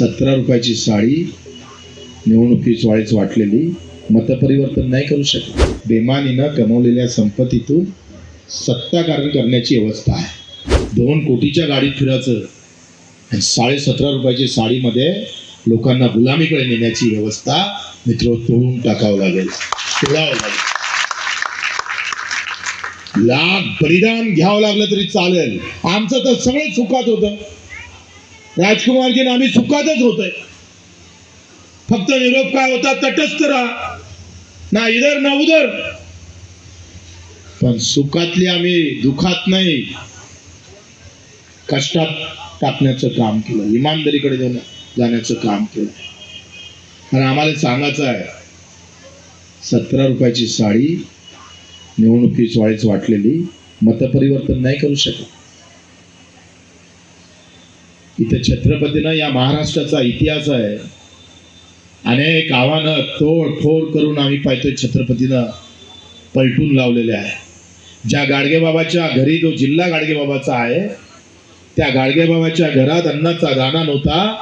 सतरा रुपयाची साडी निवडणुकीच वाळीच वाटलेली. मतपरिवर्तन नाही करू शकत. बेमानीनं कमवलेल्या संपत्तीतून सत्ताकारण करण्याची व्यवस्था आहे. दोन कोटीच्या गाडीत फिरायचं आणि साडे सतरा रुपयाची साडीमध्ये लोकांना गुलामीकडे नेण्याची व्यवस्था मित्र तोडून टाकावं लागेल. तोडावं लागेल. लाभ बलिदान घ्यावं लागलं तरी चालेल. आमचं तर सगळं चुकात होतं. राजकुमारजी आम्ही सुखातच होतोय. फक्त निरोप काय होता तटस्थ राहा. ना इधर ना उधर. पण सुखातली आम्ही दुखात नाही. कष्टात टाकण्याचं काम केलं इमानदारीकडे जाण्या- जाण्याचं काम केलं. आणि आम्हाला सांगायचं आहे सतरा रुपयाची साडी निवडणुकीच वाळीच वाटलेली मतपरिवर्तन नाही करू शकत. इथं छत्रपतीनं या महाराष्ट्राचा इतिहास आहे. अनेक आव्हानं तोड फोड करून आम्ही पाहतोय छत्रपतीनं पलटून लावलेले आहे. ज्या गाडगेबाबाच्या घरी जो जिल्हा गाडगेबाबाचा आहे त्या गाडगेबाबाच्या घरात अन्नाचा दाना नव्हता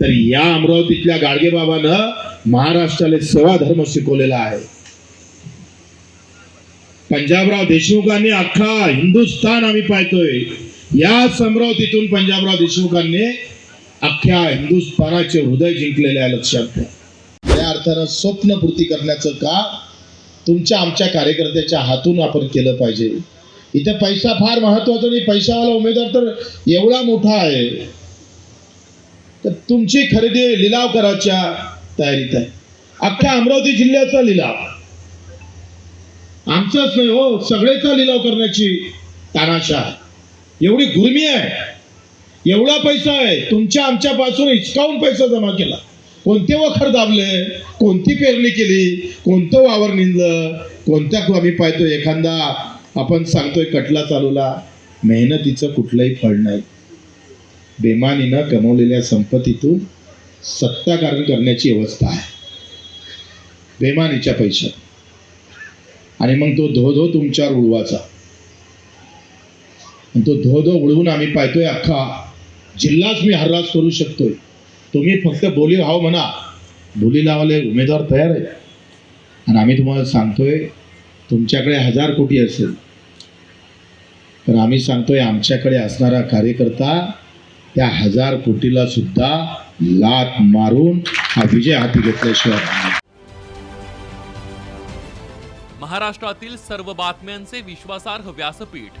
तर या अमरावतीतल्या गाडगेबाबानं महाराष्ट्राला सेवा धर्म शिकवलेला आहे. पंजाबराव देशमुखांनी अख्खा हिंदुस्थान आम्ही पाहतोय. याच अमरावतीतून पंजाबराव देशमुखांनी अख्ख्या हिंदुस्थानाचे हृदय जिंकलेले आहे लक्षात घ्या. या अर्थानं स्वप्नपूर्ती करण्याचं का? तुमच्या आमच्या कार्यकर्त्याच्या हातून आपण केलं पाहिजे. इथे पैसा फार महत्त्वाचा नाही. पैशावाला उमेदवार तर एवढा मोठा आहे. तर तुमची खरेदी लिलाव करायच्या तयारीत आहे. अख्ख्या अमरावती जिल्ह्याचा लिलाव. आमचाच नाही हो सगळेचा लिलाव करण्याची तानाशा आहे. एवढी गुर्मी आहे. एवढा पैसा आहे. तुमच्या आमच्यापासून हिसकावून पैसा जमा केला. कोणते वखर दाबले? कोणती पेरणी केली? कोणतं वावर निंदलं? कोणत्या आम्ही पाहतो एखादा? आपण सांगतोय कटला चालूला. मेहनतीचं कुठलंही फळ नाही. बेमानीनं कमवलेल्या संपत्तीतून सत्ताकारण करण्याची व्यवस्था आहे. बेमानीच्या पैशात. आणि मग तो धो धो तुमच्यावर उडवाचा तो धो धो उडवून आम्ही पाहतोय अख्खा. जिल्हाच मी हर्रास करू शकतोय. तुम्ही फक्त बोली हाव म्हणा. बोली लावाले उमेदवार तयार आहे आणि आम्ही तुम्हाला सांगतोय तुमच्याकडे हजार कोटी असेल. तर आम्ही सांगतोय आमच्याकडे असणारा कार्यकर्ता त्या हजार कोटीला सुद्धा लात मारून हा विजय हाती घेतल्याशिवाय महाराष्ट्रातील सर्व बातम्यांचे विश्वासार्ह व्यासपीठ